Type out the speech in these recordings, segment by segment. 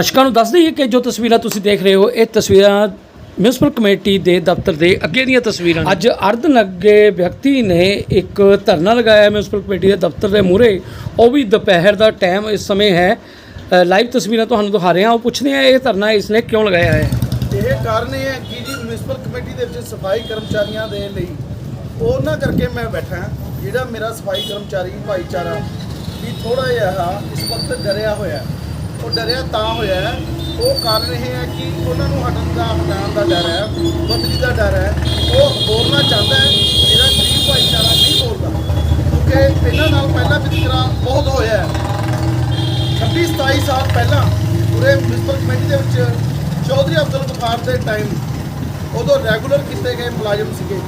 ਦਰਸ਼ਕਾਂ ਨੂੰ ਦੱਸ ਦਈਏ ਕਿ ਜੋ ਤਸਵੀਰਾਂ ਤੁਸੀਂ ਦੇਖ ਰਹੇ ਹੋ ਇਹ ਤਸਵੀਰਾਂ ਮਿਊਨਿਸਪਲ ਕਮੇਟੀ ਦੇ ਦਫ਼ਤਰ ਦੇ ਅੱਗੇ ਦੀਆਂ ਤਸਵੀਰਾਂ ਨੇ। ਅੱਜ ਅਰਧ ਨੱਗੇ ਵਿਅਕਤੀ ਨੇ ਇੱਕ ਧਰਨਾ ਲਗਾਇਆ ਹੈ ਮਿਊਨਿਸਪਲ ਕਮੇਟੀ ਦੇ ਦਫ਼ਤਰ ਦੇ ਮੂਹਰੇ ਉਹ ਵੀ ਦੁਪਹਿਰ ਦਾ ਟਾਈਮ ਇਸ ਸਮੇਂ ਹੈ ਲਾਈਵ ਤਸਵੀਰਾਂ ਤੁਹਾਨੂੰ ਦਿਖਾ ਰਹੇ ਹਾਂ ਉਹ ਪੁੱਛਦੇ ਆ ਇਹ ਧਰਨਾ ਇਸਨੇ ਕਿਉਂ ਲਗਾਇਆ ਹੈ ਇਹ ਕਾਰਨ ਇਹ ਹੈ ਕਿ ਜੀ ਮਿਊਨਿਸਪਲ ਕਮੇਟੀ ਦੇ ਵਿੱਚ ਸਫ਼ਾਈ ਕਰਮਚਾਰੀਆਂ ਦੇ ਲਈ ਉਹਨਾਂ ਕਰਕੇ ਮੈਂ ਬੈਠਾ। ਜਿਹੜਾ ਮੇਰਾ ਸਫ਼ਾਈ ਕਰਮਚਾਰੀ ਭਾਈਚਾਰਾ ਵੀ ਥੋੜਾ ਜਿਹਾ ਇਸ ਵਕਤ ਡਰਿਆ ਹੋਇਆ ਹੈ। ਉਹ ਡਰਿਆ ਤਾਂ ਹੋਇਆ ਹੈ, ਉਹ ਕਾਰਨ ਇਹ ਹੈ ਕਿ ਉਹਨਾਂ ਨੂੰ ਹਟਣ ਦਾ ਹਟਾਉਣ ਦਾ ਡਰ ਹੈ। ਬਦਲੀ ਦਾ ਡਰ ਹੈ। ਉਹ ਬੋਲਣਾ ਚਾਹੁੰਦਾ ਹੈ। ਮੇਰਾ ਗਰੀਬ ਭਾਈਚਾਰਾ ਨਹੀਂ ਬੋਲਦਾ। ਕਿਉਂਕਿ ਇਹਨਾਂ ਨਾਲ ਪਹਿਲਾਂ ਵਿਤਕਰਾ ਬਹੁਤ ਹੋਇਆ ਹੈ। 26 27 ਸਾਲ ਪਹਿਲਾਂ ਪੂਰੇ ਮਿਊਨਿਸਪਲ ਕਮੇਟੀ ਦੇ ਵਿੱਚ ਚੌਧਰੀ ਅਬਦੁਲ ਗਫਾਰ ਦੇ ਟਾਈਮ ਉਦੋਂ ਰੈਗੂਲਰ ਕੀਤੇ ਗਏ ਮੁਲਾਜ਼ਮ ਸੀਗੇ।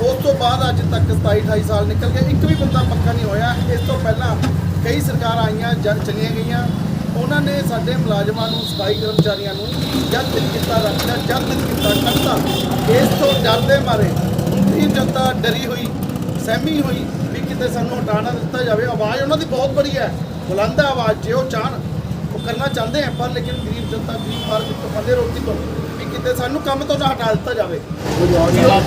ਉਸ ਤੋਂ ਬਾਅਦ ਅੱਜ ਤੱਕ 27 28 ਸਾਲ ਨਿਕਲ ਗਏ। ਇੱਕ ਵੀ ਬੰਦਾ ਪੱਕਾ ਨਹੀਂ ਹੋਇਆ। ਇਸ ਤੋਂ ਪਹਿਲਾਂ ਕਈ ਸਰਕਾਰਾਂ ਆਈਆਂ ਜਾਂ ਚਲੀਆਂ ਗਈਆਂ। ਉਹਨਾਂ ਨੇ ਸਾਡੇ ਮੁਲਾਜ਼ਮਾਂ ਨੂੰ ਸਫ਼ਾਈ ਕਰਮਚਾਰੀਆਂ ਨੂੰ ਜਦ ਕੀਤਾ ਰੱਖਿਆ ਜਦ ਕੀਤਾ ਕੱਢਤਾ ਇਸ ਤੋਂ ਡਰਦੇ ਮਾਰੇ ਇਹ ਜਨਤਾ ਡਰੀ ਹੋਈ ਸਹਿਮੀ ਹੋਈ ਵੀ ਕਿਤੇ ਸਾਨੂੰ ਹਟਾਣਾ ਦਿੱਤਾ ਜਾਵੇ। ਆਵਾਜ਼ ਉਹਨਾਂ ਦੀ ਬਹੁਤ ਬੜੀ ਹੈ। ਬੁਲੰਦ ਹੈ ਆਵਾਜ਼ ਜੇ ਉਹ ਚਾਹਣ ਉਹ ਕਰਨਾ ਚਾਹੁੰਦੇ ਆ ਪਰ ਲੇਕਿਨ ਗਰੀਬ ਜਨਤਾ ਗਰੀਬ ਮਾਰਗ ਤੋਂ ਬੰਦੇ ਰੋਟੀ ਤੋਂ ਵੀ ਕਿਤੇ ਸਾਨੂੰ ਕੰਮ ਤੋਂ ਨਾ ਹਟਾ ਦਿੱਤਾ ਜਾਵੇ।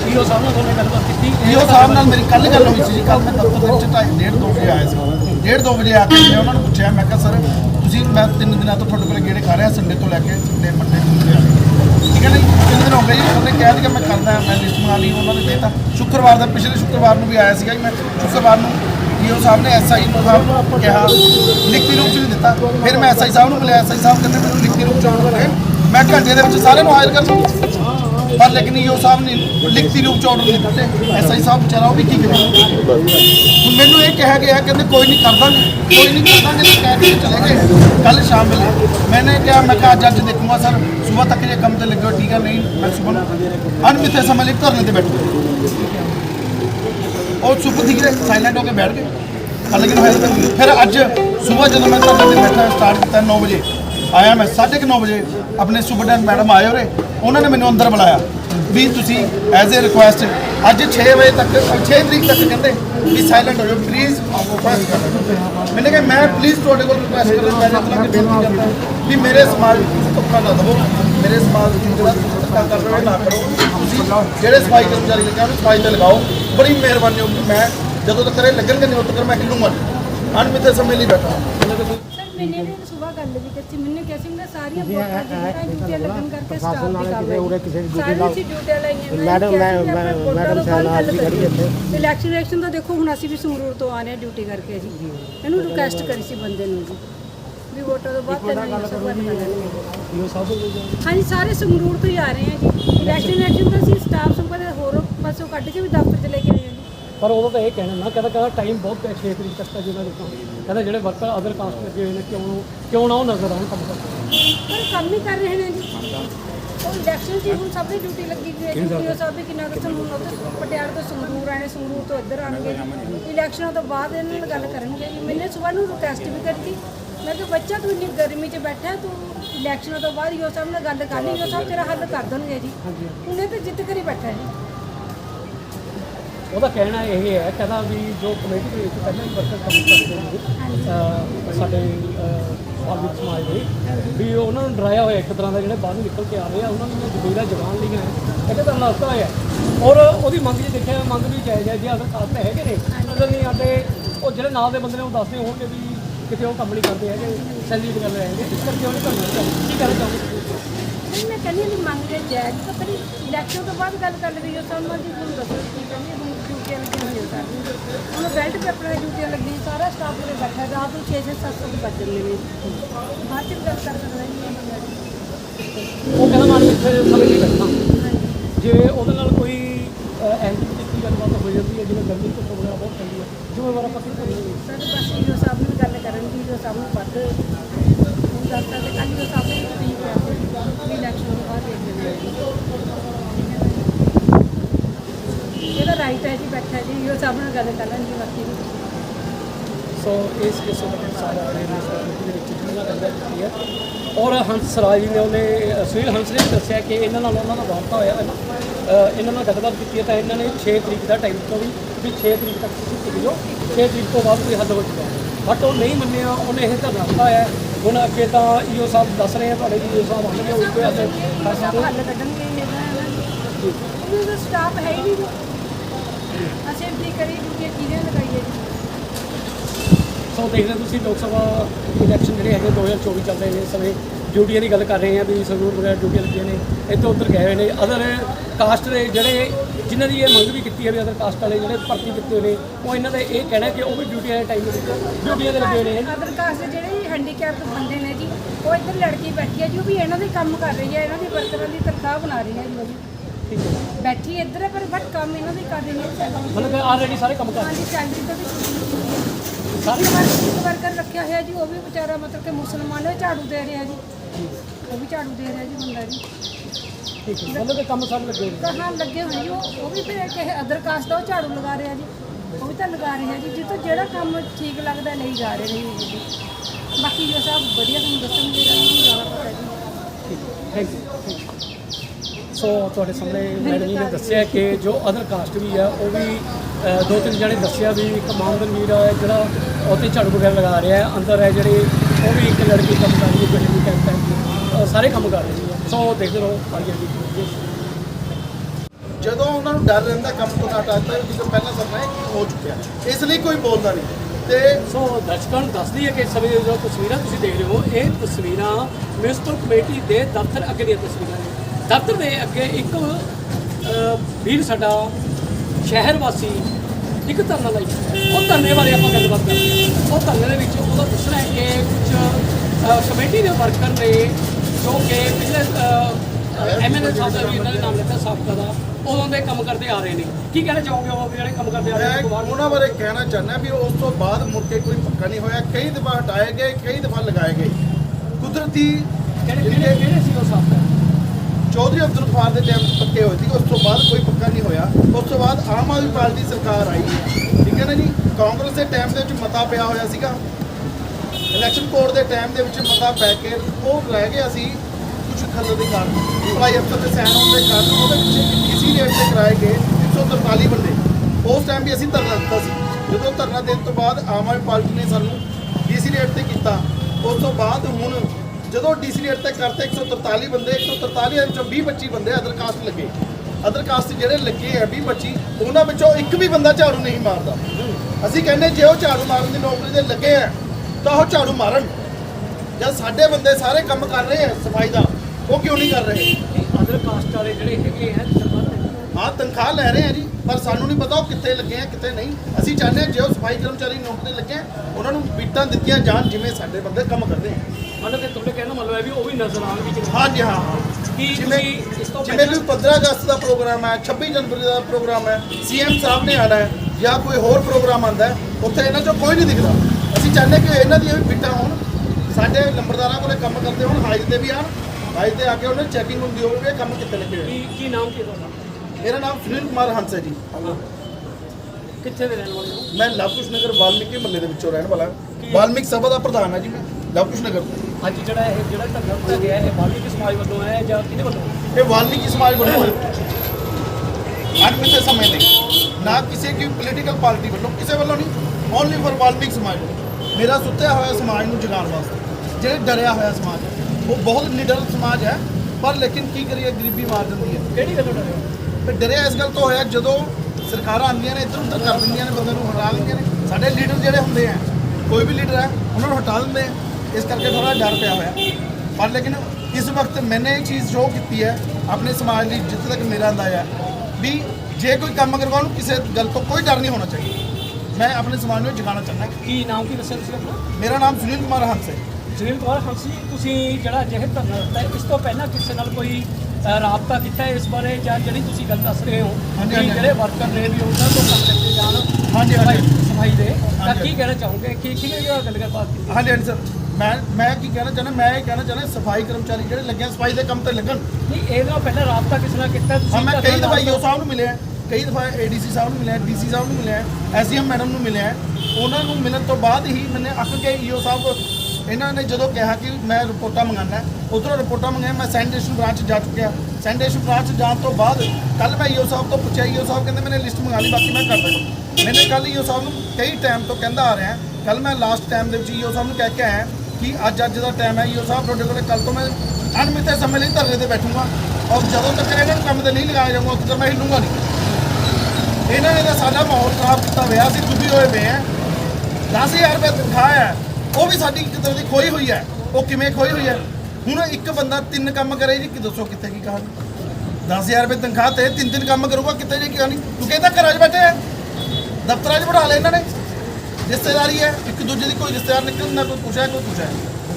ਪੀਓ ਸਾਹਿਬ ਨਾਲ ਗੱਲਬਾਤ ਕੀਤੀ। ਈਓ ਸਾਹਿਬ ਨਾਲ ਮੇਰੀ ਕੱਲ ਗੱਲ ਹੋਈ ਸੀ ਜੀ ਕੱਲ ਮੈਂ ਦਫ਼ਤਰ ਦੇ ਵਿੱਚ ਢਾਈ ਡੇਢ ਦੋ ਵਜੇ ਆਇਆ ਸੀ। ਡੇਢ ਦੋ ਵਜੇ ਆ ਕੇ ਉਹਨਾਂ ਨੂੰ ਪੁੱਛਿਆ ਮੈਂ ਕਿਹਾ ਸਰ ਤੁਸੀਂ ਮੈਂ ਤਿੰਨ ਦਿਨਾਂ ਤੋਂ ਤੁਹਾਡੇ ਕੋਲ ਗੇੜੇ ਖਾ ਰਿਹਾ, ਸੰਡੇ ਤੋਂ ਲੈ ਕੇ ਸੰਡੇ, ਮੰਡੇ ਟਿਊਸਡੇ ਠੀਕ ਹੈ ਨਾ ਜੀ? ਤਿੰਨ ਦਿਨ ਹੋ ਗਏ ਜੀ, ਉਹਨੇ ਕਹਿ ਦਿੱਤਾ ਮੈਂ ਕਰਦਾ, ਮੈਂ ਲਿਸਟ ਬਣਾ ਲਈ, ਉਹਨਾਂ ਨੇ ਦੇਤਾ। ਸ਼ੁੱਕਰਵਾਰ ਦਾ, ਪਿਛਲੇ ਸ਼ੁੱਕਰਵਾਰ ਨੂੰ ਵੀ ਆਇਆ ਸੀਗਾ ਜੀ ਮੈਂ। ਸ਼ੁੱਕਰਵਾਰ ਨੂੰ ਈਓ ਸਾਹਿਬ ਨੇ ਐਸਆਈ ਨੂੰ ਸਾਹਿਬ ਨੂੰ ਕਿਹਾ, ਲਿਖਤੀ ਰੂਪ ਚ ਨਹੀਂ ਦਿੱਤਾ। ਫਿਰ ਮੈਂ ਐਸਆਈ ਸਾਹਿਬ ਨੂੰ ਮਿਲਿਆ ਐਸਆਈ ਸਾਹਿਬ ਕਹਿੰਦੇ ਮੈਨੂੰ ਲਿਖਤੀ ਰੂਪ ਚ ਆਉਣ ਮੈਂ ਘੰਟੇ ਦੇ ਵਿੱਚ ਸਾਰਿਆਂ ਨੂੰ ਹਾਜ਼ਰ ਕਰ ਸਕਦਾ ਪਰ ਲੇਕਿਨ ਈਓ ਸਾਹਿਬ ਨੇ ਲਿਖਤੀ ਰੂਪ ਚ ਆਰਡਰ ਨਹੀਂ ਦਿੱਤੇ। ਐਸਆਈ ਸਾਹਿਬ ਵਿਚਾਰਾ ਉਹ ਵੀ ਕੀ ਕਰੇ? ਹੁਣ ਮੈਨੂੰ ਇਹ ਕਿਹਾ ਗਿਆ, ਕਹਿੰਦੇ ਕੋਈ ਨਹੀਂ ਕਰਦਾ ਦਾਂਗੇ ਕੋਈ ਨਹੀਂ ਕਰਦਾ ਦਾਂਗੇ ਕਹਿ ਕੇ ਚਲੇ ਗਏ। ਕੱਲ ਸ਼ਾਮ ਵੇਲੇ ਮੈंने ਕਿਹਾ, ਮੈਂ ਕਿਹਾ ਅੱਜ ਅੱਜ ਦੇਖੂੰਗਾ ਸਰ, ਸਵੇਰ ਤੱਕ ਜੇ ਕੰਮ ਤੇ ਲੱਗੋ ਠੀਕ ਹੈ ਨਹੀਂ, ਮੈਂ ਸਵੇਰ ਨੂੰ ਅਣਮਿੱਥੇ ਸਮੇਂ ਲਈ ਧਰਨੇ ਤੇ ਬੈਠੂਗਾ। ਉਹ ਚੁੱਪ ਦਿਖਦੇ ਸਾਇਲੈਂਟ ਹੋ ਕੇ ਬੈਠ ਗਏ। ਹਾਲੇ ਲੇਕਿਨ ਫਿਰ ਅੱਜ ਸਵੇਰ ਜਦੋਂ ਮੈਂ ਧਰਨੇ ਤੇ ਬੈਠਾ ਸਟਾਰਟ ਕੀਤਾ 9 ਵਜੇ ਆਇਆ ਮੈਂ 9:30 ਵਜੇ, ਆਪਣੇ ਸੁਪਰਡੈਂਟ ਮੈਡਮ ਆਏ ਉਰੇ, ਉਹਨਾਂ ਨੇ ਮੈਨੂੰ ਅੰਦਰ ਬੁਲਾਇਆ ਵੀ ਤੁਸੀਂ ਐਜ਼ ਅ ਰਿਕੁਐਸਟ ਅੱਜ 6 ਵਜੇ ਤੱਕ 6 ਤਰੀਕ ਤੱਕ ਕਹਿੰਦੇ ਵੀ ਸਾਇਲੈਂਟ ਹੋ ਜਾਓ ਪਲੀਜ਼ ਰਿਕੁਐਸਟ ਕਰ ਮੈंने ਕਿਹਾ, ਮੈਂ ਪਲੀਜ਼ ਤੁਹਾਡੇ ਕੋਲ ਰਿਕੁਐਸਟ ਕਰਨ, ਮੈਂ ਕਿ ਬੇਨਤੀ ਕਰਦਾ ਵੀ ਮੇਰੇ ਸਮਾਜ ਨੂੰ ਤੁਸੀਂ ਧੋਖਾ ਨਾ ਦਿਵੋ, ਮੇਰੇ ਸਮਾਜ ਨੂੰ ਜਿਹੜਾ ਤੁਸੀਂ ਕਰ ਰਹੇ ਨਾ ਕਰੋ। ਤੁਸੀਂ ਜਿਹੜੇ ਸਫ਼ਾਈ ਕਰਮਚਾਰੀ ਲੱਗੇ ਉਹਨੂੰ ਸਫ਼ਾਈ ਤੇ ਲਗਾਓ, ਬੜੀ ਮਿਹਰਬਾਨੀ ਹੋਊਗੀ। ਮੈਂ ਜਦੋਂ ਤੱਕ ਇਹ ਲੱਗਣਗੇ ਨਹੀਂ, ਉਦੋਂ ਤੱਕ ਮੈਂ ਹਿੱਲੂੰਗਾ ਨਹੀਂ ਅਣਮਿੱਥੇ ਸਮੇਂ ਲਈ ਬੈਠਾ ਮੈਨੇ ਵੀ ਸਵੇਰ ਗੱਲ ਵੀ ਕੀਤੀ ਮੈਨੂੰ ਕਿਹਾ ਸੀ ਮੈਂ ਸਾਰੀਆਂ ਵੋਟਾਂ ਜਿਹੜੀਆਂ ਡਿਊਟੀਆਂ ਲੱਗਣ ਕਰਕੇ ਸਟਾਫ ਦੀ ਕਰ ਰਹੀ ਉਰੇ ਕਿਸੇ ਦੀ ਡਿਊਟੀ ਲਾਓ ਡਿਊਟੀਆਂ ਲਾਈਆਂ ਮੈਡਮ ਮੈਡਮ ਸੈਨਾਲ ਦੀ ਖੜੀ ਇੱਥੇ। ਇਲੈਕਸ਼ਨ ਇਲੈਕਸ਼ਨ ਤਾਂ ਦੇਖੋ ਹੁਣ ਅਸੀਂ ਵੀ ਸੰਗਰੂਰ ਤੋਂ ਆ ਰਹੇ ਹਾਂ ਡਿਊਟੀ ਕਰਕੇ ਜੀ ਇਹਨੂੰ ਰਿਕੁਐਸਟ ਕਰੀ ਸੀ ਬੰਦੇ ਨੂੰ ਜੀ। ਵੀ ਵੋਟਾਂ ਤੋਂ ਬਾਅਦ ਤੈਨੂੰ ਇਹ ਸਭ ਕਰਨਾ ਪੀਓ ਸਾਹਿਬ ਤੋਂ ਹਾਂਜੀ ਸਾਰੇ ਸੰਗਰੂਰ ਤੋਂ ਹੀ ਆ ਰਹੇ ਹਾਂ ਜੀ। ਇਲੈਕਸ਼ਨ ਇਲੈਕਸ਼ਨ ਤਾਂ ਅਸੀਂ ਸਟਾਫ ਦੇ ਹੋਰ ਪਾਸੋਂ ਕੱਢ ਕੇ ਵੀ ਦਫ਼ਤਰ ਚ ਲੈ ਕੇ ਆਏ ਪਰ ਉਦੋਂ ਤਾਂ ਇਹ ਕਹਿਣਾ ਨਾ ਕਹਿੰਦਾ ਕਹਿੰਦਾ ਟਾਈਮ ਬਹੁਤ ਹੈ 6 ਤਰੀਕ ਤੱਕ ਦਾ ਜਿਹਨਾਂ ਦੇ ਕਹਿੰਦਾ ਜਿਹੜੇ ਵਰਕਰ ਅਦਰ ਕਾਸਟ ਲੱਗੇ ਹੋਏ ਨੇ ਕਿਉਂ ਕਿਉਂ ਨਾ ਉਹ ਨਜ਼ਰ ਆਉਣ ਕੰਮ ਕਰਦੇ ਪਰ ਕੰਮ ਹੀ ਕਰ ਰਹੇ ਨੇ ਜੀ। ਉਹ ਇਲੈਕਸ਼ਨ ਦੀ ਹੁਣ ਸਭ ਦੀ ਡਿਊਟੀ ਲੱਗੀ ਹੋਈ ਹੈ। ਜੀ ਸਭ ਦੀ ਕਿੰਨਾ ਕੁ ਹੁਣ ਉੱਧਰ ਪਟਿਆਲੇ ਤੋਂ ਸੰਗਰੂਰ ਆਣੇ ਸੰਗਰੂਰ ਤੋਂ ਇੱਧਰ ਆਣਗੇ ਇਲੈਕਸ਼ਨਾਂ ਤੋਂ ਬਾਅਦ ਇਹਨਾਂ ਨਾਲ ਗੱਲ ਕਰਨਗੇ ਜੀ। ਮੈंने ਸਵੇਰ ਨੂੰ ਰਿਕੁਐਸਟ ਵੀ ਕੀਤੀ ਮੈਂ ਕਿਹਾ ਬੱਚਾ ਤੂੰ ਇੰਨੀ ਗਰਮੀ 'ਚ ਬੈਠਾ ਤੂੰ ਇਲੈਕਸ਼ਨਾਂ ਤੋਂ ਬਾਅਦ ਯੋ ਸਾਹਿਬ ਨਾਲ ਗੱਲ ਕਰ ਲਈ ਯੋ ਸਾਹਿਬ ਤੇਰਾ ਹੱਲ ਕਰ ਦੇਣਗੇ ਜੀ। ਉਹਨੇ ਤਾਂ ਜਿੱਤ ਕਰੀ ਬੈਠਾ ਜੀ। ਉਹਦਾ ਕਹਿਣਾ ਇਹ ਹੈ ਕਹਿੰਦਾ ਵੀ ਜੋ ਕਮੇਟੀ ਦੇ ਵਿੱਚ ਪਹਿਲਾਂ ਹੀ ਵਰਕਰ ਕੰਮ ਅਹ ਸਾਡੇ ਆਰਮੀ ਸਮਾਜ ਦੇ ਵੀ ਉਹਨਾਂ ਨੂੰ ਡਰਾਇਆ ਹੋਇਆ ਇੱਕ ਤਰ੍ਹਾਂ ਦਾ ਜਿਹੜੇ ਬਾਹਰ ਨਿਕਲ ਕੇ ਆ ਰਹੇ ਆ ਉਹਨਾਂ ਨੂੰ ਜ਼ਬੀਲਾ ਜਵਾਨ ਲਈਆਂ ਇਹਦੇ ਤਾਂ ਨਸਤਾ ਹੋਇਆ ਔਰ ਉਹਦੀ ਮੰਗ ਜੇ ਦੇਖਿਆ ਮੰਗ ਵੀ ਜਾਇਜ਼ ਹੈ ਜੀ ਅਦਰ ਕਾਸਟ ਹੈਗੇ ਨੇ ਨਜ਼ਰ ਨਹੀਂ ਆਉਂਦੇ ਉਹ ਜਿਹੜੇ ਨਾਲ ਦੇ ਬੰਦੇ ਨੇ ਉਹ ਦੱਸਦੇ ਹੋਣਗੇ ਵੀ ਕਿਤੇ ਉਹ ਕੰਮ ਨਹੀਂ ਕਰਦੇ ਹੈਗੇ ਸੈਲਰੀ ਵਗੈਰਾ ਲੈਣਗੇ ਇਸ ਕਰਕੇ ਉਹ ਨਹੀਂ ਕਰਨਾ ਚਾਹੁੰਦੇ ਕੀ ਕਰਨਾ ਚਾਹੁੰਦੇ ਮੈਂ ਕਹਿੰਦੀ ਹਾਂ ਮੰਗ ਜਾਇਜ਼ ਤਾਂ ਫਿਰ ਇਲੈਕਸ਼ਨ ਤੋਂ ਬਾਅਦ ਗੱਲ ਕਰ ਲਈ ਯੋ ਸਾਹਿਬ ਨਾਲ ਜੀ ਤੁਹਾਨੂੰ ਦੱਸੋ ਕੀ ਕਹਿੰਦੀ ਡਿਊਟੀਆਂ ਲੱਗੀਆਂ ਹੋਈਆਂ ਸਾਰੀਆਂ ਹੁਣ ਬੈਲਟ ਪੇਪਰਾਂ ਦੀ ਡਿਊਟੀਆਂ ਲੱਗੀਆਂ ਸਾਰਾ ਸਟਾਫ ਉਰੇ ਬੈਠਾ ਹੈ। ਰਾਤ ਨੂੰ 6 6 7 7 ਵੱਜ ਜਾਂਦੇ ਨੇ। ਬਾਅਦ ਚ ਵੀ ਗੱਲ ਕਰ ਸਕਦਾ ਜੀ ਉਹਨਾਂ ਨਾਲ ਉਹ ਕਹਿੰਦਾ ਮਾਨ ਇੱਥੇ ਸਮਝ ਨਹੀਂ ਬੈਠਣਾ ਜੇ ਉਹਦੇ ਨਾਲ ਕੋਈ ਐਂਟੀ ਦੀ ਗੱਲਬਾਤ ਹੋ ਜਾਂਦੀ ਹੈ ਜਿਵੇਂ ਗਰਮੀ ਤੋਂ ਵਗੈਰਾ ਬਹੁਤ ਪੈਂਦੀ ਹੈ ਜ਼ਿੰਮੇਵਾਰ ਆਪਾਂ ਕੀ ਕਰੀਏ ਸਰ ਬਸ ਯੋ ਸਾਹਿਬ ਨੂੰ ਗੱਲ ਕਰਨਗੇ ਯੋ ਸਾਹਿਬ ਨੂੰ ਵੱਧ ਹੁਣ ਗੱਲ ਕਰਦੇ ਕੱਲ ਯੋ ਸਾਹਿਬ ਨੇ ਕਿਹਾ ਸੀ ਵੀ ਇਲੈਕਸ਼ਨ ਤੋਂ ਬਾਅਦ ਦੇਖ ਲੈਂਦੇ ਹਾਂ ਜੀ ਇਹਦਾ ਰਾਈਟ ਹੈ ਜੀ ਬੈਠਾ ਜੀ ਯੋ ਸਾਹਿਬ ਨਾਲ ਗੱਲ ਕਰ ਲੈਣਗੇ ਬਾਕੀ ਨਹੀਂ ਸੋ ਇਸ ਕਿਸਮ ਦਾ ਸਾਰਾ ਅਵੇਅਰਨੈਸ ਦੇ ਵਿੱਚ ਜਿਹੜਾ ਕਰਦਾ ਕੀਤੀ ਹੈ ਔਰ ਹੰਸ ਰਾਜ ਜੀ ਨੇ ਉਹਨੇ ਸੁਨੀਲ ਹੰਸ ਨੇ ਦੱਸਿਆ ਕਿ ਇਹਨਾਂ ਨਾਲ ਉਹਨਾਂ ਦਾ ਵਾਰਤਾ ਹੋਇਆ ਇਹਨਾਂ ਨਾਲ ਗੱਲਬਾਤ ਕੀਤੀ ਹੈ ਤਾਂ ਇਹਨਾਂ ਨੇ 6 ਤਰੀਕ ਦਾ ਟਾਈਮ ਤੋਂ ਵੀ ਵੀ 6 ਤਰੀਕ ਤੱਕ ਤੁਸੀਂ ਟਿਕ ਜਾਓ 6 ਤਰੀਕ ਤੋਂ ਬਾਅਦ ਕੋਈ ਹੱਦ ਹੋ ਚੁੱਕਾ ਬਟ ਉਹ ਨਹੀਂ ਮੰਨਿਆ ਉਹਨੇ ਇਹ ਧਰਨਾ ਦਿੱਤਾ ਹੋਇਆ ਹੈ। ਹੁਣ ਅੱਗੇ ਤਾਂ ਈਓ ਸਾਹਿਬ ਦੱਸ ਰਹੇ ਆ ਤੁਹਾਡੇ ਈਓ ਸਾਹਿਬ ਆਉਣਗੇ ਉਹ ਕੋਈ ਅੱਜ ਕਰ ਸਕਦੇ ਹੋ? ਹੱਲ ਕੱਢਣਗੇ ਇਹਦਾ ਸਟਾਫ ਹੈ ਹੀ ਨਹੀਂ। ਜੋ ਅਸੀਂ ਵੀ ਕਰੀ ਕਿਉਂਕਿ ਕਿਹਨੇ ਲਗਾਈਏ ਜੀ? ਸੋ ਦੇਖਦੇ ਹੋ ਤੁਸੀਂ ਲੋਕ ਸਭਾ ਇਲੈਕਸ਼ਨ ਜਿਹੜੇ ਹੈਗੇ 2024 ਚੱਲ ਰਹੇ ਨੇ ਇਸ ਸਮੇਂ ਡਿਊਟੀਆਂ ਦੀ ਗੱਲ ਕਰ ਰਹੇ ਆ ਵੀ ਸੰਗਰੂਰ ਵਗੈਰਾ ਡਿਊਟੀਆਂ ਲੱਗੀਆਂ ਨੇ ਇੱਧਰ ਉੱਧਰ ਗਏ ਹੋਏ ਨੇ। ਅਦਰ ਕਾਸਟ ਦੇ ਜਿਹੜੇ ਜਿਨ੍ਹਾਂ ਦੀ ਇਹ ਮੰਗ ਵੀ ਕੀਤੀ ਹੈ ਵੀ ਅਦਰ ਕਾਸਟ ਵਾਲੇ ਜਿਹੜੇ ਭਰਤੀ ਕੀਤੇ ਹੋਏ ਨੇ ਉਹ ਇਹਨਾਂ ਦਾ ਇਹ ਕਹਿਣਾ ਕਿ ਉਹ ਵੀ ਡਿਊਟੀਆਂ ਦੇ ਟਾਈਮ ਦੇ ਵਿੱਚ ਡਿਊਟੀਆਂ ਦੇ ਲੱਗੇ ਹੋਏ ਨੇ। ਅਦਰ ਕਾਸਟ ਦੇ ਜਿਹੜੇ ਹੈਂਡੀਕੈਪ ਬੰਦੇ ਨੇ ਜੀ ਉਹ ਇੱਧਰ ਲੜਕੀ ਬੈਠੀ ਹੈ ਜੀ ਉਹ ਵੀ ਇਹਨਾਂ ਦੇ ਕੰਮ ਕਰ ਰਹੀ ਹੈ ਇਹਨਾਂ ਦੀ ਵਰਕਰਾਂ ਦੀ ਤਨਖਾਹ ਬਣਾ ਰਹੀ ਹੈ ਜੀ ਉਹ ਠੀਕ ਹੈ ਬੈਠੀ ਇੱਧਰ ਹੈ ਪਰ ਬਟ ਕੰਮ ਇਹਨਾਂ ਦੇ ਕਰ ਰਹੀ ਹੈ ਮਤਲਬ ਆਲਰੇਡੀ ਸਾਰੇ ਕੰਮ ਕਰ ਹਾਂਜੀ ਸੈਲਰੀ ਤੋਂ ਵੀ। ਸਾਰੇ ਵਰਕਰ ਰੱਖਿਆ ਹੋਇਆ ਜੀ ਉਹ ਵੀ ਵਿਚਾਰਾ ਮਤਲਬ ਕਿ ਮੁਸਲਮਾਨ ਹੈ ਝਾੜੂ ਦੇ ਰਿਹਾ ਜੀ। ਉਹ ਵੀ ਝਾੜੂ ਦੇ ਰਿਹਾ ਜੀ ਬੰਦਾ ਜੀ। ਠੀਕ ਹੈ ਮਤਲਬ ਕਿ ਕੰਮ ਸਾਰੇ ਲੱਗੇ ਹੋਏ ਨੇ। ਕਹਾਂ ਲੱਗੇ ਹੋਏ ਜੀ ਉਹ ਉਹ ਵੀ ਫਿਰ ਕਿਸੇ ਅਦਰ ਕਾਸਟ ਦਾ ਉਹ ਝਾੜੂ ਲਗਾ ਰਿਹਾ ਜੀ। ਉਹ ਵੀ ਤਾਂ ਲਗਾ ਰਿਹਾ ਜੀ ਜਿੱਥੋਂ ਜਿਹੜਾ ਕੰਮ ਠੀਕ ਲੱਗਦਾ ਲਈ ਜਾ ਰਹੇ ਨੇ ਜੀ। ਬਾਕੀ ਜੋ ਸਭ ਵਧੀਆ ਤੁਹਾਨੂੰ ਦੱਸਣਗੇ ਜੀ ਜ਼ਿਆਦਾ ਪਤਾ ਜੀ। ਥੈਂਕ ਯੂ ਸੋ ਤੁਹਾਡੇ ਸਾਹਮਣੇ ਮੈਡਮ ਜੀ ਨੇ ਦੱਸਿਆ ਕਿ ਜੋ ਅਦਰ ਕਾਸਟ ਵੀ ਆ ਉਹ ਵੀ ਦੋ ਤਿੰਨ ਜਣੇ ਦੱਸਿਆ ਵੀ ਇੱਕ ਮਾਮਦਨ ਵੀਰ ਆ ਜਿਹੜਾ ਉੱਥੇ ਝਾੜੂ ਵਗੈਰਾ ਲਗਾ ਰਿਹਾ ਹੈ ਅੰਦਰ ਹੈ ਜਿਹੜੇ ਉਹ ਵੀ ਇੱਕ ਲੜਕੀ ਕੰਮ ਕਰ ਰਹੀ ਹੈ ਜਿਹੜੀ ਵੀ ਕੈਂਪ ਹੈ ਸਾਰੇ ਕੰਮ ਕਰ ਰਹੀ ਹੈ। ਸੋ ਦੇਖਦੇ ਰਹੋ ਦੀ ਜਦੋਂ ਉਹਨਾਂ ਨੂੰ ਡਰ ਰਹਿੰਦਾ ਕੰਮ ਤੋਂ ਘੱਟ ਆਉਂਦਾ ਜਦੋਂ ਪਹਿਲਾਂ ਸਮਾਂ ਇਹ ਹੋ ਚੁੱਕਿਆ? ਇਸ ਲਈ ਕੋਈ ਬੋਲਦਾ ਨਹੀਂ। ਤੇ ਸੋ ਦਰਸ਼ਕਾਂ ਨੂੰ ਦੱਸਦੀ ਹੈ ਕਿ ਇਸ ਸਮੇਂ ਜੋ ਤਸਵੀਰਾਂ ਤੁਸੀਂ ਦੇਖ ਰਹੇ ਹੋ ਇਹ ਤਸਵੀਰਾਂ ਮਿਊਨਿਸਪਲ ਕਮੇਟੀ ਦੇ ਦਫ਼ਤਰ ਅੱਗੇ ਦੀਆਂ ਤਸਵੀਰਾਂ ਨੇ। ਦਫ਼ਤਰ ਦੇ ਅੱਗੇ ਇੱਕ ਵੀਰ ਸਾਡਾ ਸ਼ਹਿਰ ਵਾਸੀ ਇੱਕ ਧਰਨਾ ਲਾਈ। ਉਹ ਧਰਨੇ ਬਾਰੇ ਆਪਾਂ ਗੱਲਬਾਤ ਕਰਦੇ ਹਾਂ। ਉਹ ਧਰਨੇ ਦੇ ਵਿੱਚ ਉਹਦਾ ਦੱਸਣਾ ਹੈ ਕਿ ਕੁਝ ਕਮੇਟੀ ਦੇ ਵਰਕਰ ਨੇ ਜੋ ਕਿ ਪਿਛਲੇ ਐਮਐਨਏ ਸਾਹਿਬ ਦਾ ਵੀ ਇਹਨਾਂ ਦੇ ਨਾਮ ਲਿੱਤਾ ਸਾਬਕਾ ਦਾ। ਉਦੋਂ ਦੇ ਕੰਮ ਕਰਦੇ ਆ ਰਹੇ ਨੇ। ਕੀ ਕਹਿਣਾ ਚਾਹੋਗੇ ਉਹ ਜਿਹੜੇ ਕੰਮ ਕਰਦੇ ਆ ਰਹੇ ਨੇ ਉਹਨਾਂ ਬਾਰੇ ਕਹਿਣਾ ਚਾਹੁੰਦਾ ਵੀ ਉਸ ਤੋਂ ਬਾਅਦ ਮੁੜ ਕੇ ਕੋਈ ਪੱਕਾ ਨਹੀਂ ਹੋਇਆ। ਕਈ ਦਫਾ ਹਟਾਏ ਗਏ ਕਈ ਦਫਾ ਲਗਾਏ ਗਏ। ਕੁਦਰਤੀ ਕਿਹੜੇ ਕਿਹੜੇ ਕਿਹੜੇ ਸੀ ਉਹ ਸਾਬਕਾ ਚੌਧਰੀ ਅਬਦੁਲ ਗਫਾਰ ਦੇ ਟਾਈਮ ਪੱਕੇ ਹੋਏ ਸੀ ਉਸ ਤੋਂ ਬਾਅਦ ਕੋਈ ਪੱਕਾ ਨਹੀਂ ਹੋਇਆ। ਉਸ ਤੋਂ ਬਾਅਦ ਆਮ ਆਦਮੀ ਪਾਰਟੀ ਸਰਕਾਰ ਆਈ। ਠੀਕ ਹੈ ਨਾ ਜੀ? ਕਾਂਗਰਸ ਦੇ ਟਾਈਮ ਦੇ ਵਿੱਚ ਮਤਾ ਪਿਆ ਹੋਇਆ ਸੀਗਾ। ਇਲੈਕਸ਼ਨ ਕੋਡ ਦੇ ਟਾਈਮ ਦੇ ਵਿੱਚ ਮਤਾ ਪੈ ਕੇ ਉਹ ਰਹਿ ਗਿਆ ਸੀ ਕੁਝ ਖੱਲ ਦੇ ਕਾਰਨ। ਭਲਾਈ ਅਫਸਰ ਦੇ ਸਾਈਨ ਹੋਣ ਦੇ ਕਾਰਨ ਉਹਦੇ ਵਿੱਚ ਇਸੀ ਰੇਟ ਤੇ ਕਰਾਏ ਗਏ 143 ਬੰਦੇ। ਉਸ ਟਾਈਮ ਵੀ ਅਸੀਂ ਧਰਨਾ ਦਿੱਤਾ ਸੀ। ਜਦੋਂ ਧਰਨਾ ਦੇਣ ਤੋਂ ਬਾਅਦ ਆਮ ਆਦਮੀ ਪਾਰਟੀ ਨੇ ਸਾਨੂੰ ਡੀਸੀ ਰੇਟ ਤੇ ਕੀਤਾ, ਉਸ ਤੋਂ ਬਾਅਦ ਹੁਣ ਜਦੋਂ ਡੀਸੀ ਰੇਟ ਤੇ ਕਰਤੇ 143 ਬੰਦੇ 143 ਦੇ ਵਿੱਚੋਂ 20 25 ਬੰਦੇ ਅਦਰ ਕਾਸਟ ਲੱਗੇ। ਅਦਰ ਕਾਸਟ ਜਿਹੜੇ ਲੱਗੇ ਆ 20 25 ਉਹਨਾਂ ਵਿੱਚੋਂ ਇੱਕ ਵੀ ਬੰਦਾ ਝਾੜੂ ਨਹੀਂ ਮਾਰਦਾ। ਅਸੀਂ ਕਹਿੰਦੇ ਜੇ ਉਹ ਝਾੜੂ ਮਾਰਨ ਦੀ ਨੌਕਰੀ ਤੇ ਲੱਗੇ ਆ ਤਾਂ ਉਹ ਝਾੜੂ ਮਾਰਨ। ਜਦ ਸਾਡੇ ਬੰਦੇ ਸਾਰੇ ਕੰਮ ਕਰ ਰਹੇ ਆ ਸਫ਼ਾਈ ਦਾ ਉਹ ਕਿਉਂ ਨਹੀਂ ਕਰ ਰਹੇ? ਅਦਰ ਕਾਸਟ ਵਾਲੇ ਜਿਹੜੇ ਹੈਗੇ ਆ। ਹਾਂ ਤਨਖਾਹ ਲੈ ਰਹੇ ਆ ਜੀ। ਪਰ ਸਾਨੂੰ ਨਹੀਂ ਪਤਾ ਉਹ ਕਿੱਥੇ ਲੱਗੇ ਆ ਕਿੱਥੇ ਨਹੀਂ। ਅਸੀਂ ਚਾਹੁੰਦੇ ਹਾਂ ਜੇ ਉਹ ਸਫ਼ਾਈ ਕਰਮਚਾਰੀ ਨੌਕਰੀ ਤੇ ਲੱਗੇ ਆ, ਉਹਨਾਂ ਨੂੰ ਬੀਟਾਂ ਦਿੱਤੀਆਂ ਜਾਣ ਜਿਵੇਂ ਸਾਡੇ ਬੰਦੇ ਕੰਮ ਕਰਦੇ ਆ। ਮਤਲਬ ਕਿ ਤੁਹਾਡੇ ਕਹਿਣ ਦਾ ਮਤਲਬ ਹੈ ਵੀ ਉਹ ਵੀ ਨਜ਼ਰ ਆਉਣ ਵਿੱਚ ਹਾਂਜੀ ਹਾਂ ਕੀ ਜਿਵੇਂ ਤੁਸੀਂ ਇਸ ਤੋਂ ਜਿਵੇਂ ਪਹਿਲਾਂ ਕੋਈ 15 ਅਗਸਤ ਦਾ ਪ੍ਰੋਗਰਾਮ ਹੈ 26 ਜਨਵਰੀ ਦਾ ਪ੍ਰੋਗਰਾਮ ਹੈ ਸੀਐਮ ਸਾਹਿਬ ਨੇ ਆਣਾ ਹੈ ਜਾਂ ਕੋਈ ਹੋਰ ਪ੍ਰੋਗਰਾਮ ਆਂਦਾ ਉੱਥੇ ਇਹਨਾਂ ਚੋਂ ਕੋਈ ਨਹੀਂ ਦਿਖਦਾ। ਅਸੀਂ ਚਾਹੁੰਦੇ ਕਿ ਇਹਨਾਂ ਦੀਆਂ ਵੀ ਬਿੱਟਾਂ ਹੋਣ ਸਾਡੇ ਲੰਬਰਦਾਰਾਂ ਕੋਲੇ ਕੰਮ ਕਰਦੇ ਹੋਣ ਹਾਈਜ ਤੇ ਵੀ ਆਣ ਹਾਈਜ ਤੇ ਆ ਕੇ ਉਹਨਾਂ ਚੈਕਿੰਗ ਹੁੰਦੀ ਹੋਵੇ ਵੀ ਇਹ ਕੰਮ ਕਿੱਥੇ ਲੱਗੇ ਹੋਏ ਕੀ ਕੀ ਨਾਮ ਕੀ ਹੈ ਤੁਹਾਡਾ? ਮੇਰਾ ਨਾਮ ਸੁਨੀਲ ਕੁਮਾਰ ਹੰਸ ਹੈ ਜੀ। ਕਿੱਥੇ ਦੇ ਰਹਿਣ ਵਾਲੇ ਹੋ? ਮੈਂ ਲਵਕੁਸ਼ ਨਗਰ ਵਾਲਮੀਕੀ ਮਹੱਲੇ ਦੇ ਵਿੱਚੋਂ ਰਹਿਣ ਵਾਲਾ। ਵਾਲਮੀਕ ਸਭਾ ਦਾ ਪ੍ਰਧਾਨ ਹਾਂ ਜੀ ਮੈਂ ਲਵਕੁਸ਼ ਨਗਰ ਤੋਂ। ਅੱਜ ਜਿਹੜਾ ਇਹ ਜਿਹੜਾ ਧਰਨਾ ਦਿੱਤਾ ਗਿਆ ਹੈ ਇਹ ਬਾਲੀ ਸਮਾਜ ਵੱਲੋਂ ਹੈ ਜਾਂ ਕਿਹਦੇ ਵੱਲੋਂ? ਇਹ ਵਾਲਮੀਕੀ ਸਮਾਜ ਵੱਲੋਂ ਹੈ। ਅਣਮਿੱਥੇ ਸਮੇਂ ਲਈ ਨਾ ਕਿਸੇ ਕੀ ਪੋਲੀਟੀਕਲ ਪਾਰਟੀ ਵੱਲੋਂ ਕਿਸੇ ਵੱਲੋਂ ਨਹੀਂ ਓਨਲੀ ਫॉर ਵਾਲਮੀਕ ਸਮਾਜ। ਮੇਰਾ ਸੁੱਤਿਆ ਹੋਇਆ ਸਮਾਜ ਨੂੰ ਜਗਾਉਣ ਵਾਸਤੇ ਜਿਹੜੇ ਡਰਿਆ ਹੋਇਆ ਸਮਾਜ ਉਹ ਬਹੁਤ ਨਿਡਰ ਸਮਾਜ ਹੈ ਪਰ ਲੇਕਿਨ ਕੀ ਕਰੀਏ ਗਰੀਬੀ ਮਾਰ ਦਿੰਦੀ ਹੈ। ਕਿਹੜੀ ਗੱਲੋਂ ਡਰੇ ਹੋ ਤੇ ਡਰਿਆ ਇਸ ਗੱਲ ਤੋਂ ਹੋਇਆ ਜਦੋਂ ਸਰਕਾਰਾਂ ਆਉਂਦੀਆਂ ਨੇ ਇੱਧਰ ਉੱਧਰ ਕਰ ਦਿੰਦੀਆਂ ਨੇ ਬੰਦੇ ਨੂੰ ਹਟਾ ਦਿੰਦੀਆਂ ਨੇ। ਸਾਡੇ ਲੀਡਰ ਜਿਹੜੇ ਹੁੰਦੇ ਆ ਕੋਈ ਵੀ ਲੀਡਰ ਹੈ ਉਹਨਾਂ ਨੂੰ ਹਟਾ ਦਿੰਦੇ ਆ। ਇਸ ਕਰਕੇ ਥੋੜਾ ਡਰ ਪਿਆ ਹੋਇਆ। ਪਰ ਲੇਕਿਨ ਇਸ ਵਕਤ ਮੈਨੇ ਇਹ ਚੀਜ਼ ਜੋ ਕੀਤੀ ਹੈ ਆਪਣੇ ਸਮਾਜ ਲਈ ਜਿੱਥੇ ਤੱਕ ਮੇਰਾ ਅੰਦਾਜ਼ਾ ਵੀ ਜੇ ਕੋਈ ਕੰਮ ਕਰਵਾਉਣ ਕਿਸੇ ਗੱਲ ਤੋਂ ਕੋਈ ਡਰ ਨਹੀਂ ਹੋਣਾ ਚਾਹੀਦਾ। ਮੈਂ ਆਪਣੇ ਸਮਾਜ ਨੂੰ ਜਗਾਉਣਾ ਚਾਹੁੰਦਾ। ਕੀ ਨਾਮ ਕੀ ਦੱਸਿਆ ਤੁਸੀਂ ਆਪਣਾ? ਮੇਰਾ ਨਾਮ ਸੁਨੀਲ ਕੁਮਾਰ ਹੰਸ ਹੈ। ਸੁਨੀਲ ਕੁਮਾਰ ਹੰਸੀ ਤੁਸੀਂ ਜਿਹੜਾ ਅਜਿਹੇ ਧਰਨਾ ਦਿੱਤਾ ਇਸ ਤੋਂ ਪਹਿਲਾਂ ਕਿਸੇ ਨਾਲ ਕੋਈ ਰਾਬਤਾ ਕੀਤਾ ਇਸ ਬਾਰੇ ਜਾਂ ਜਿਹੜੀ ਤੁਸੀਂ ਗੱਲ ਦੱਸ ਰਹੇ ਹੋ ਕਿ। ਜਿਹੜੇ ਵਰਕਰ ਨੇ ਵੀ ਉਹਨਾਂ ਤੋਂ ਕੰਮ ਦਿੱਤੇ ਜਾਣ ਹਾਂਜੀ, ਸਫ਼ਾਈ ਹਾਂਜੀ। ਸਫ਼ਾਈ ਦੇ ਤਾਂ ਕੀ ਕਹਿਣਾ ਚਾਹੋਗੇ? ਕਿ ਕਿਹਨੇ ਜਿਹੜਾ ਗੱਲ ਗੱਲਬਾਤ ਕੀਤੀ? ਹਾਂਜੀ ਹਾਂਜੀ ਸਰ। ਮੈਂ ਮੈਂ ਕੀ ਕਹਿਣਾ ਚਾਹੁੰਦਾ ਮੈਂ ਇਹ ਕਹਿਣਾ ਚਾਹੁੰਦਾ ਸਫ਼ਾਈ ਕਰਮਚਾਰੀ ਜਿਹੜੇ ਲੱਗੇ ਸਫ਼ਾਈ ਦੇ ਕੰਮ ਤੇ ਲੱਗਣ। ਨਹੀਂ ਇਹਦੇ ਪਹਿਲਾਂ ਰਾਬਤਾ ਕਿਸ ਨਾਲ ਕੀਤਾ? ਤੁਸੀਂ ਮੈਂ ਕਈ ਦਫਾ। ਈਓ ਸਾਹਿਬ ਨੂੰ ਮਿਲਿਆ ਕਈ ਦਫਾ ਏਡੀਸੀ ਸਾਹਿਬ ਨੂੰ ਮਿਲਿਆ ਡੀਸੀ ਸਾਹਿਬ ਨੂੰ ਮਿਲਿਆ ਐਸਡੀਐਮ ਮੈਡਮ ਨੂੰ ਮਿਲਿਆ। ਉਹਨਾਂ ਨੂੰ ਮਿਲਣ ਤੋਂ ਬਾਅਦ ਹੀ ਮੈਨੇ ਅੱਕ ਕੇ ਈਓ ਸਾਹਿਬ ਇਹਨਾਂ ਨੇ ਜਦੋਂ ਕਿਹਾ ਕਿ ਮੈਂ ਰਿਪੋਰਟਾਂ ਮੰਗਾਣਾ ਉਧਰੋਂ ਰਿਪੋਰਟਾਂ ਮੰਗਾਇਆ ਮੈਂ ਸੈਨੀਟੇਸ਼ਨ ਬ੍ਰਾਂਚ ਜਾ ਚੁੱਕਿਆ। ਸੈਨੀਟੇਸ਼ਨ ਬ੍ਰਾਂਚ ਜਾਣ ਤੋਂ ਬਾਅਦ ਕੱਲ ਮੈਂ ਈਓ ਸਾਹਿਬ ਤੋਂ ਪੁੱਛਿਆ, ਈਓ ਸਾਹਿਬ ਕਹਿੰਦੇ ਮੈਨੇ ਲਿਸਟ ਮੰਗਾ ਲਈ, ਬਾਕੀ ਮੈਂ ਕਰ ਦਾਂਗਾ ਮੈਨੇ ਕੱਲ ਈਓ ਸਾਹਿਬ ਨੂੰ ਕਈ ਟਾਈਮ ਤੋਂ ਕਹਿੰਦਾ ਆ ਰਿਹਾ ਕੱਲ ਮੈਂ ਲਾਸਟ ਟਾਈਮ ਦੇ ਵਿੱਚ ਈਓ ਸਾਹਿਬ ਨੂੰ ਕਹਿ ਕੇ ਆਇਆ ਕਿ ਅੱਜ ਅੱਜ ਦਾ ਟਾਈਮ ਹੈ ਈਓ ਸਾਹਿਬ, ਤੁਹਾਡੇ ਕੋਲ ਕੱਲ ਤੋਂ ਮੈਂ ਅਣਮਿੱਥੇ ਸਮੇਂ ਲਈ ਧਰਨੇ ਤੇ ਬੈਠੂੰਗਾ। ਔਰ ਜਦੋਂ ਤੱਕ ਇਹਨਾਂ ਨੂੰ ਕੰਮ ਤੇ ਨਹੀਂ ਲਗਾਇਆ ਜਾਊਗਾ, ਉਦੋਂ ਤੱਕ ਮੈਂ ਹਿੱਲੂੰਗਾ ਨਹੀਂ। ਇਹਨਾਂ ਨੇ ਤਾਂ ਸਾਡਾ ਮਾਹੌਲ ਖਰਾਬ ਕੀਤਾ ਹੋਇਆ ਸੀ ਦੁਖੀ ਹੋਏ ਪਏ ਆ 10000 ਰੁਪਏ ਤਨਖਾਹ ਹੈ ਉਹ ਵੀ ਸਾਡੀ ਇੱਕ ਦੀ ਖੋਈ ਹੋਈ ਹੈ। ਉਹ ਕਿਵੇਂ ਖੋਈ ਹੋਈ ਹੈ? ਹੁਣ ਇੱਕ ਬੰਦਾ ਤਿੰਨ ਕੰਮ ਕਰੇ ਜੀ, ਕਿ ਦੱਸੋ ਕਿੱਥੇ ਕੀ ਕਹਾਣੀ? 10000 ਰੁਪਏ ਤਨਖਾਹ ਤੇ ਤਿੰਨ ਤਿੰਨ ਕੰਮ ਕਰੂਗਾ, ਕਿੱਥੇ ਜੀ ਕੀ ਕਹਾਣੀ? ਤੂੰ ਕਹਿੰਦਾ ਘਰਾਂ 'ਚ ਬੈਠੇ ਆ। ਦਫ਼ਤਰਾਂ 'ਚ ਬਿਠਾ ਲਏ ਇਹਨਾਂ ਨੇ। ਰਿਸ਼ਤੇਦਾਰੀ ਹੈ, ਇੱਕ ਦੂਜੇ ਦੀ ਕੋਈ ਰਿਸ਼ਤੇਦਾਰ ਨਿਕਲ ਨਾ ਕੋਈ ਹੈ ਕੋਈ ਕੁਛ ਹੈ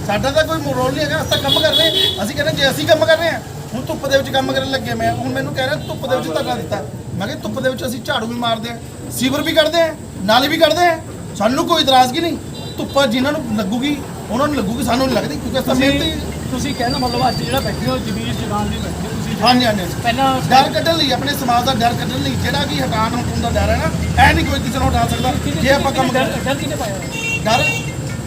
ਸਾਡਾ ਤਾਂ ਕੋਈ ਰੋਲ ਨਹੀਂ ਹੈਗਾ, ਅਸੀਂ ਤਾਂ ਕੰਮ ਕਰ ਰਹੇ ਹਾਂ। ਅਸੀਂ ਕਹਿੰਦੇ ਜੇ ਅਸੀਂ ਕੰਮ ਕਰ ਰਹੇ ਹਾਂ, ਹੁਣ ਧੁੱਪ ਦੇ ਵਿੱਚ ਕੰਮ ਕਰਨ ਲੱਗੇ ਮੈਂ। ਹੁਣ ਮੈਨੂੰ ਕਹਿ ਰਿਹਾ, ਧੁੱਪ ਦੇ ਵਿੱਚ ਧਰਨਾ ਦਿੱਤਾ। ਮੈਂ ਕਿਹਾ ਧੁੱਪ ਦੇ ਵਿੱਚ ਅਸੀਂ ਝਾੜੂ ਵੀ ਮਾਰਦੇ ਹਾਂ, ਸੀਵਰ ਵੀ ਕੱਢਦੇ ਹਾਂ, ਨਾਲੇ ਵੀ ਕੱਢਦੇ ਹਾਂ। ਸਾਨੂੰ ਕੋਈ ਇਤਰਾਜ਼ਗੀ ਨਹੀਂ? ਧੁੱਪ ਜਿਨ੍ਹਾਂ ਨੂੰ ਲੱਗੂਗੀ ਉਹਨਾਂ ਨੂੰ ਲੱਗੂਗੀ ਸਾਨੂੰ ਨਹੀਂ ਲੱਗਦੀ ਕਿਉਂਕਿ ਅਸੀਂ ਮਿਹਨਤੀ ਤੁਸੀਂ ਤੁਸੀਂ ਕਹਿੰਦਾ ਮਤਲਬ ਅੱਜ ਜਿਹੜਾ ਬੈਠੇ ਹੋ ਜ਼ਮੀਰ ਜਗਾਨ ਲਈ ਬੈਠੇ ਹੋ ਤੁਸੀਂ ਹਾਂਜੀ ਹਾਂਜੀ ਹਾਂਜੀ। ਪਹਿਲਾਂ ਡਰ ਕੱਢਣ ਲਈ ਆਪਣੇ ਸਮਾਜ ਦਾ ਡਰ ਕੱਢਣ ਲਈ ਜਿਹੜਾ ਕਿ ਹਟਾਉਣ ਹਟਾਉਣ ਦਾ ਡਰ ਹੈ ਨਾ ਐ ਨਹੀਂ ਕੋਈ ਕਿਸੇ ਨੂੰ ਹਟਾ ਸਕਦਾ ਜੇ ਆਪਾਂ ਕੰਮ ਕਰਦੇ ਡਰ ਕਿਹਨੇ ਪਾਇਆ ਹੋਇਆ? ਡਰ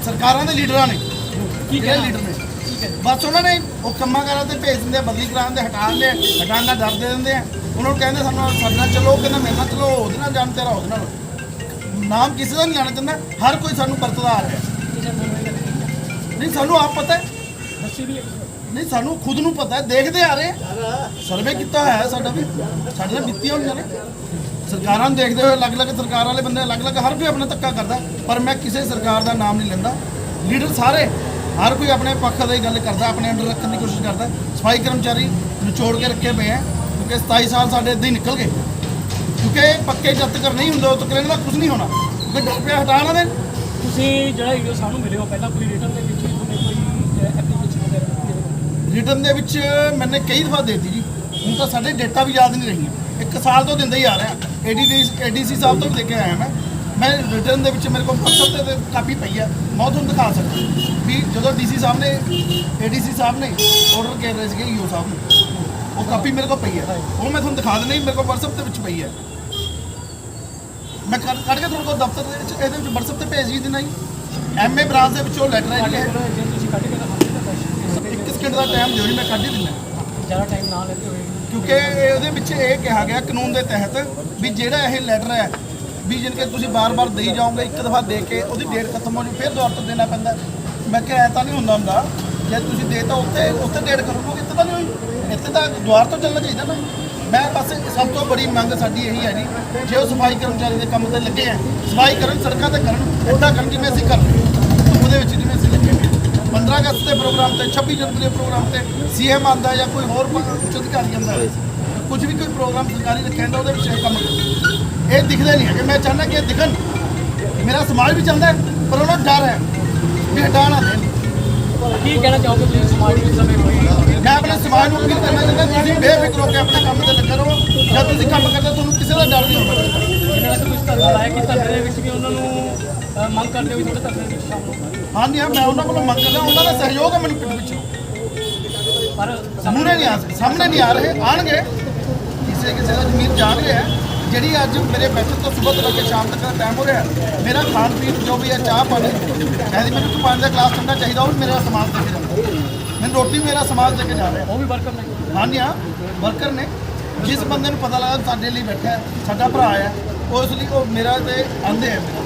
ਸਰਕਾਰਾਂ ਦੇ ਲੀਡਰਾਂ ਨੇ ਕੀ ਜਿਹੜੇ ਕਹਿਣਾ ਲੀਡਰ ਨੇ ਠੀਕ ਹੈ। ਬਸ ਉਹਨਾਂ ਨੇ ਉਹ ਕੰਮਾਂ ਕਾਰਾਂ ਤੇ ਭੇਜ ਦਿੰਦੇ ਆ, ਬਦਲੀ ਕਰਾਉਣ ਦੇ ਹਟਾਉਣ ਦੇ ਹਟਾਉਣ ਦਾ ਡਰ ਦੇ ਦਿੰਦੇ ਆ ਉਹਨਾਂ ਨੂੰ ਕਹਿੰਦੇ ਸਾਨੂੰ ਸਾਡੇ ਨਾਲ ਚਲੋ ਉਹ ਕਹਿੰਦਾ ਮੇਰੇ ਨਾਲ ਚਲੋ ਉਹਦੇ ਨਾਲ ਜਾਣ ਤੇਰਾ ਉਹਦੇ ਨਾਲ ਨਾਮ ਕਿਸੇ ਦਾ ਨਹੀਂ ਲੈਣਾ ਚਾਹੁੰਦਾ, ਹਰ ਕੋਈ ਸਾਨੂੰ ਵਰਤਦਾ ਆ ਰਿਹਾ। ਨਹੀਂ, ਸਾਨੂੰ ਆਪ ਪਤਾ ਹੈ। ਨਹੀਂ, ਸਾਨੂੰ ਖੁਦ ਨੂੰ ਪਤਾ ਹੈ, ਦੇਖਦੇ ਆ ਰਹੇ ਸਰਵੇ ਕੀਤਾ ਹੋਇਆ ਹੈ ਸਾਡਾ ਵੀ। ਸਾਡੇ ਨਾਲ ਬੀਤੀਆਂ ਹੋਈਆਂ ਨੇ। ਸਰਕਾਰਾਂ ਨੂੰ ਦੇਖਦੇ ਹੋਏ ਅਲੱਗ-ਅਲੱਗ ਸਰਕਾਰ ਵਾਲੇ ਬੰਦੇ ਅਲੱਗ-ਅਲੱਗ ਹਰ ਕੋਈ ਆਪਣਾ ਧੱਕਾ ਕਰਦਾ ਪਰ ਮੈਂ ਕਿਸੇ ਸਰਕਾਰ ਦਾ ਨਾਮ ਨਹੀਂ ਲੈਂਦਾ। ਲੀਡਰ ਸਾਰੇ, ਹਰ ਕੋਈ ਆਪਣੇ ਪੱਖ ਦੀ ਗੱਲ ਕਰਦਾ, ਆਪਣੇ ਅੰਡਰ ਰੱਖਣ ਦੀ ਕੋਸ਼ਿਸ਼ ਕਰਦਾ। ਸਫ਼ਾਈ ਕਰਮਚਾਰੀ ਨਿਚੋੜ ਕੇ ਰੱਖੇ ਪਏ ਆ ਕਿਉਂਕਿ 27 ਸਾਲ ਸਾਡੇ ਇੱਦਾਂ ਹੀ ਨਿਕਲ ਗਏ। ਕਿਉਂਕਿ ਪੱਕੇ ਜਦ ਤੱਕ ਨਹੀਂ ਹੁੰਦੇ ਉਦੋਂ ਤੱਕ ਇਹਨਾਂ ਦਾ ਕੁਝ ਨਹੀਂ ਹੋਣਾ। ਕਿਉਂਕਿ ਡਰ ਪਿਆ ਹਟਾਣਾ ਦੇ। ਤੁਸੀਂ ਜਿਹੜਾ ਈਓ ਸਾਨੂੰ ਮਿਲੇ ਹੋ ਪਹਿਲਾਂ ਕੋਈ ਰਿਟਰਨ ਦੇ ਵਿੱਚ ਵੀ ਤੁਹਾਨੇ ਕੋਈ ਐਪਲੀਕੇਸ਼ਨ ਵਗੈਰਾ ਦਿੱਤੀ ਹੋਵੇ? ਰਿਟਰਨ ਦੇ ਵਿੱਚ ਮੈਨੇ ਕਈ ਦਫਾ ਦੇਤੀ ਜੀ। ਹੁਣ ਤਾਂ ਸਾਡੇ ਡੇਟਾ ਵੀ ਯਾਦ ਨਹੀਂ ਰਹੀਆਂ। ਇੱਕ ਸਾਲ ਤੋਂ ਦਿੰਦੇ ਹੀ ਆ ਰਿਹਾ। ਏਡੀਡੀ ਏਡੀਸੀ ਸਾਹਿਬ ਤੋਂ ਵੀ ਦੇ ਕੇ ਆਇਆ ਮੈਂ। ਮੈਂ ਰਿਟਰਨ ਦੇ ਵਿੱਚ ਮੇਰੇ ਕੋਲ WhatsApp ਤੇ- ਤੇ ਕਾਪੀ ਪਈ ਹੈ ਮੈਂ ਉਹ ਤੁਹਾਨੂੰ ਦਿਖਾ ਸਕਦਾ। ਵੀ ਜਦੋਂ ਡੀਸੀ ਸਾਹਿਬ ਨੇ ਏਡੀਸੀ ਸਾਹਿਬ ਨੇ ਆਰਡਰ ਕਰ ਰਹੇ ਸੀਗੇ ਈਓ ਸਾਹਿਬ ਨੂੰ। ਉਹ ਕਾਪੀ ਮੇਰੇ ਕੋਲ ਪਈ ਹੈ ਉਹ ਮੈਂ ਤੁਹਾਨੂੰ ਦਿਖਾ ਦਿੰਦਾ ਜੀ ਮੇਰੇ ਕੋਲ WhatsApp ਦੇ ਵਿੱਚ ਪਈ ਹੈ ਮੈਂ ਕੱਢ ਕੱਢ ਕੇ ਤੁਹਾਡੇ ਕੋਲ ਦਫ਼ਤਰ ਦੇ ਵਿੱਚ ਇਹਦੇ ਵਿੱਚ WhatsApp ਤੇ ਭੇਜ ਹੀ ਦਿੰਦਾ ਜੀ ਐਮਏ ਬ੍ਰਾਂਚ ਦੇ ਵਿੱਚੋਂ ਲੈਟਰ ਹੈ। ਜੀ ਇਹ। ਜੇ ਤੁਸੀਂ ਕੱਢ ਕੇ ਤਾਂ ਇੱਕ ਸਕਿੰਟ ਦਾ ਟਾਈਮ ਦਿਓ ਜੀ ਮੈਂ ਕੱਢ ਹੀ ਦਿੰਦਾ ਜ਼ਿਆਦਾ ਟਾਈਮ ਨਾ ਲੈਂਦੇ ਹੋਏ। ਕਿਉਂਕਿ ਇਹ- ਉਹਦੇ ਵਿੱਚ ਇਹ ਕਿਹਾ ਗਿਆ ਕਾਨੂੰਨ ਦੇ ਤਹਿਤ ਵੀ ਜਿਹੜਾ ਇਹ ਲੈਟਰ ਹੈ ਵੀ ਜਿਨ ਕੇ ਤੁਸੀਂ ਬਾਰ-ਬਾਰ ਦੇਈ ਜਾਓਗੇ ਇੱਕ ਦਫਾ ਦੇ ਕੇ ਉਹਦੀ ਡੇਟ ਖਤਮ ਹੋ ਜੂ ਫਿਰ ਦੁਬਾਰਾ ਤੋਂ ਦੇਣਾ ਪੈਂਦਾ। ਮੈਂ ਕਿਹਾ ਐ ਤਾਂ ਨਹੀਂ ਹੁੰਦਾ ਹੁੰਦਾ। ਜੇ ਤੁਸੀਂ ਦੇਤਾ ਉੱਥੇ ਉੱਥੇ ਡੇਟ ਕਰੋਗੇ ਇੱਥੇ ਤਾਂ ਨਹੀਂ ਹੋਈ। ਇੱਥੇ ਤਾਂ ਦੁਬਾਰਾ ਤੋਂ ਚੱਲਣਾ ਚਾਹੀਦਾ ਨਾ। ਮੈਂ ਬਸ ਸਭ ਤੋਂ ਬੜੀ ਮੰਗ ਸਾਡੀ ਇਹੀ ਹੈ ਜੀ, ਜੇ ਉਹ ਸਫ਼ਾਈ ਕਰਮਚਾਰੀ ਦੇ ਕੰਮ ਤੇ ਲੱਗੇ ਆ, ਸਫ਼ਾਈ ਕਰਨ, ਸੜਕਾਂ ਤੇ ਕਰਨ ਇੱਦਾਂ ਕਰਨ ਜਿਵੇਂ ਅਸੀਂ ਕਰ ਰਹੇ ਹਾਂ। ਉਹਦੇ ਵਿੱਚ ਜਿਵੇਂ ਅਸੀਂ ਲੱਗੇ ਹੋਏ 15 ਅਗਸਤ ਦੇ ਪ੍ਰੋਗਰਾਮ ਤੇ 26 ਜਨਵਰੀ ਦੇ ਪ੍ਰੋਗਰਾਮ ਤੇ ਸੀਐਮ ਆਂਦਾ ਜਾਂ ਕੋਈ ਹੋਰ ਪ- ਉੱਚ ਅਧਿਕਾਰੀ ਆਂਦਾ ਕੁਝ ਵੀ ਕੋਈ ਪ੍ਰੋਗਰਾਮ ਸਰਕਾਰੀ ਰੱਖਿਆ ਜਾਂਦਾ, ਉਹਦੇ ਵਿੱਚ ਕੰਮ ਕਰੋ ਇਹ ਦਿਖਦੇ ਨਹੀਂ ਹੈਗੇ, ਮੈਂ ਚਾਹੁੰਦਾ ਕਿ ਇਹ ਦਿਖਣ। ਮੇਰਾ ਸਮਾਜ ਵੀ ਚਾਹੁੰਦਾ ਪਰ ਉਹਨਾਂ ਨੂੰ ਡਰ ਹੈ। ਵੀ ਹਟਾਣਾ ਦੇਣ। ਕੀ ਕਹਿਣਾ ਚਾਹੋਗੇ ਤੁਸੀਂ ਸਮਾਜ ਵਿੱਚ ਸਮੇਂ ਹੋਈ ਮੈਂ ਸਮਾਜ ਨੂੰ ਅਪੀਲ ਕਰਨਾ ਚਾਹੁੰਦਾ ਤੁਸੀਂ ਬੇਫਿਕਰ ਹੋ ਕੇ ਆਪਣੇ ਕੰਮ ਤੇ ਲੱਗੇ ਰਹੋ ਜਦ ਤੁਸੀਂ ਕੰਮ ਕਰਦੇ ਤੁਹਾਨੂੰ ਕਿਸੇ ਦਾ ਡਰ ਨਹੀਂ ਹੋਣਾ ਚਾਹੀਦਾ। ਜਿਵੇਂ ਕਿ ਤੁਸੀਂ ਧਰਨਾ ਲਾਇਆ ਕਿ ਧਰਨੇ ਦੇ ਵਿੱਚ ਵੀ ਉਹਨਾਂ ਨੂੰ ਮੰਗ ਕਰਦੇ ਹੋ ਵੀ ਤੁਹਾਡੇ ਧਰਨੇ ਵਿੱਚ ਸ਼ਾਮਲ ਹਾਂਜੀ ਹਾਂ ਮੈਂ ਉਹਨਾਂ ਕੋਲੋਂ ਮੰਗ ਕਰਦਾ ਉਹਨਾਂ ਦਾ ਸਹਿਯੋਗ ਹੈ ਮੈਨੂੰ ਪਿੰਡ ਵਿੱਚ। ਪਰ ਸਾਹਮਣੇ ਨਹੀਂ ਆ ਸਾਹਮਣੇ ਨਹੀਂ ਆ ਰਹੇ ਆਣਗੇ ਕਿਸੇ ਕਿਸੇ ਦਾ ਜ਼ਮੀਰ ਜਾਣ ਰਿਹਾ ਹੈ। ਜਿਹੜੀ ਅੱਜ ਮੇਰੇ ਬੈਠਕ ਤੋਂ ਸਵੇਰ ਤੋਂ ਲੈ ਕੇ ਸ਼ਾਮ ਤੱਕ ਦਾ ਟਾਈਮ ਹੋ ਰਿਹਾ ਮੇਰਾ ਖਾਣ ਪੀਣ ਜੋ ਵੀ ਹੈ ਚਾਹ ਪਾਣੀ ਕਹਿੰਦੀ ਮੈਨੂੰ ਤੂੰ ਪਾਣੀ ਦਾ ਗਲਾਸ ਠੰਡਾ ਚਾਹੀਦਾ ਉਹ ਮੇਰਾ ਸਮਾਜ ਦੇ ਕੇ ਜਾਂਦਾ ਮੈਨੂੰ ਰੋਟੀ ਮੇਰਾ ਸਮਾਜ ਦੇ ਕੇ ਜਾ ਰਿਹਾ। ਉਹ ਵੀ ਵਰਕਰ ਨੇ। ਹਾਂਜੀ ਹਾਂ ਵਰਕਰ ਨੇ। ਜਿਸ ਬੰਦੇ ਨੂੰ ਪਤਾ ਲੱਗਾ ਸਾਡੇ ਲਈ ਬੈਠਾ ਹੈ, ਸਾਡਾ ਭਰਾ ਹੈ ਉਸ ਲਈ ਉਹ ਮੇਰਾ ਤੇ ਆਂਦੇ ਹੈ ਮੇਰਾ